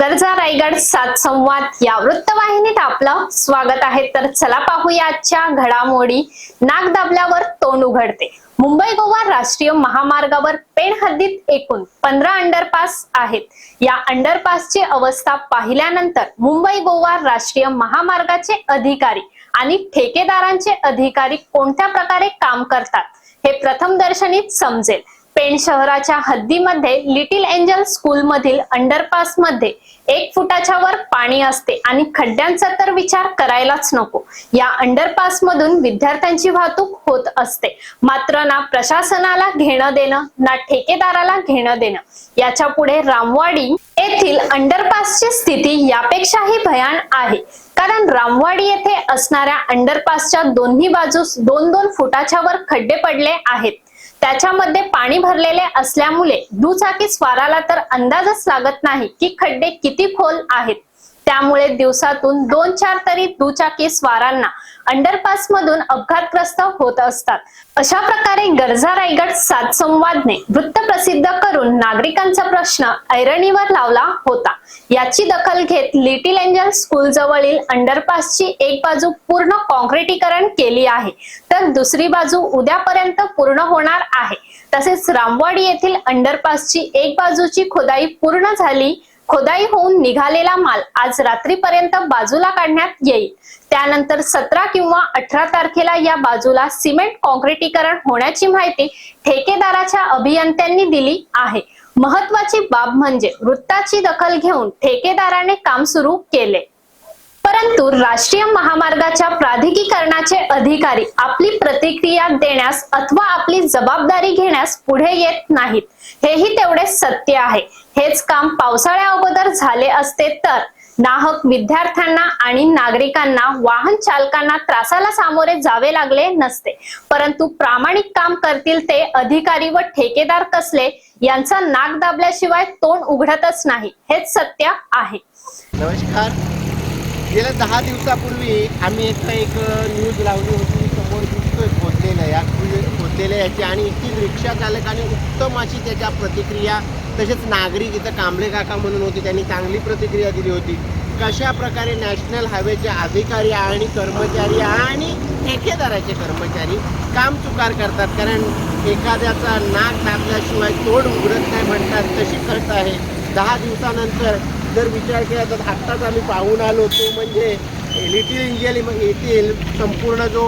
गरजा रायगड सात संवाद या वृत्तवाहिनीत आपलं स्वागत आहे. तर चला पाहूया आजच्या घडामोडी. नाक दाबल्यावर तोंड उघडते. मुंबई गोवा राष्ट्रीय महामार्गावर पेण हद्दीत एकूण पंधरा अंडरपास आहेत. या अंडरपासची अवस्था पाहिल्यानंतर मुंबई गोवा राष्ट्रीय महामार्गाचे अधिकारी आणि ठेकेदारांचे अधिकारी कोणत्या प्रकारे काम करतात हे प्रथम दर्शनीत समजेल. पेण शहराच्या हद्दीमध्ये लिटिल एंजल स्कूल मधील अंडरपासमध्ये एक फुटाच्या वर पाणी असते आणि खड्ड्यांचा तर विचार करायलाच नको. या अंडरपास मधून विद्यार्थ्यांची वाहतूक होत असते. मात्र ना प्रशासनाला घेणं देणं ना ठेकेदाराला घेणं देणं. याच्यापुढे रामवाडी येथील अंडरपासची स्थिती यापेक्षाही भयान आहे. कारण रामवाडी येथे असणाऱ्या अंडरपासच्या दोन्ही बाजूस दोन दोन फुटाच्या वर खड्डे पडले आहेत. त्याच्यामध्ये पाणी भरलेले असल्यामुळे दुचाकी स्वाराला तर अंदाजच लागत नाही की खड्डे किती खोल आहेत. त्यामुळे दिवसातून दोन चार तरी दुचाकी स्वारांना अंडरपास मधून अपघातग्रस्त होत असतात. अशा प्रकारे गरजा रायगड सात संवादने वृत्त प्रसिद्ध करून नागरिकांचा प्रश्न ऐरणीवर लावला होता. याची दखल घेत लिटिल एंजल स्कूल जवळील अंडरपासची एक बाजू पूर्ण कॉन्क्रिटीकरण केली आहे तर दुसरी बाजू उद्यापर्यंत पूर्ण होणार आहे. तसेच रामवाडी येथील अंडरपासची एक बाजूची खोदाई पूर्ण झाली खोदाई होऊन निघालेला माल आज रात्रीपर्यंत बाजूला काढण्यात येईल. त्यानंतर सतरा किंवा अठरा तारखेला या बाजूला सिमेंट कॉन्क्रिटीकरण होण्याची माहिती ठेकेदाराच्या अभियंत्यांनी दिली आहे. महत्वाची बाब म्हणजे वृत्ताची दखल घेऊन ठेकेदाराने काम सुरू केले. परंतु राष्ट्रीय महामार्गाच्या प्राधिकरणाचे अधिकारी आपली प्रतिक्रिया देण्यास अथवा आपली जबाबदारी घेण्यास पुढे येत नाहीत. हेही तेवढे सत्य आहे. हेच काम पावसाळ्या अगोदर झाले असते तर नाहक विद्यार्थ्यांना आणि नागरिकांना वाहन चालकांना त्रासाला सामोरे जावे लागले नसते. परंतु प्रामाणिक काम करतील ते अधिकारी व ठेकेदार कसले यांचा नाक दाबल्याशिवाय तोंड उघडतच नाही. हेच सत्य आहे. नमस्कार. गेल्या दहा दिवसापूर्वी आम्ही इथं एक न्यूज लावली होती. समोर दिसतोय खोदलेलं या खोदलेल्या याची. आणि इथील रिक्षा चालकाने उत्तम अशी त्याच्या प्रतिक्रिया तसेच नागरिक इथं कांबळे काका म्हणून होते त्यांनी चांगली प्रतिक्रिया दिली होती. कशा प्रकारे नॅशनल हायवेचे अधिकारी आणि कर्मचारी आणि ठेकेदाराचे कर्मचारी काम चुकार करतात कारण एखाद्याचा नाक दाबल्याशिवाय तोड उघडत नाही म्हणतात तशी खर्च आहे. दहा दिवसानंतर जर विचार केला तर आत्ताच आम्ही पाहून आलो तो म्हणजे लिटिल इंजियल येथील संपूर्ण जो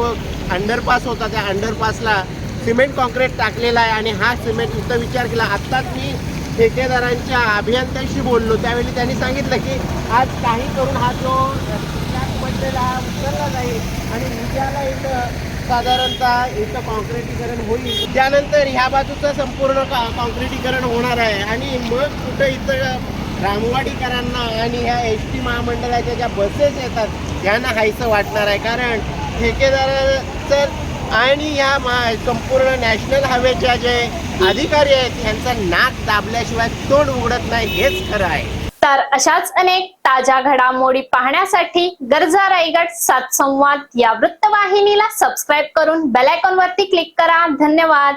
अंडरपास होता त्या अंडरपासला सिमेंट कॉन्क्रीट टाकलेला आहे आणि हा सिमेंट इथं विचार केला. आत्ताच मी ठेकेदारांच्या अभियंत्यांशी बोललो. त्यावेळी त्यांनी सांगितलं की आज काही करून हा जो पडलेला हा उचलला जाईल आणि उद्याला इथं साधारणतः इथं कॉन्क्रिटीकरण होईल. त्यानंतर ह्या बाजूचं संपूर्ण कॉन्क्रिटीकरण होणार आहे आणि मग कुठं इथं रामवाडीकरांना आणि ह्या एस टी महामंडळाच्या ज्या बसेस येतात यांना हायसं वाटणार आहे. कारण ठेकेदाराचं आणि ह्या मा संपूर्ण नॅशनल हायवेच्या जे अधिकारी आहेत यांचा नाक दाबल्याशिवाय तोंड उघडत नाही हेच खरं आहे. तर अशाच अनेक ताज्या घडामोडी पाहण्यासाठी गरजा रायगड सात संवाद या वृत्तवाहिनीला सबस्क्राईब करून बेल आयकॉन वरती क्लिक करा. धन्यवाद.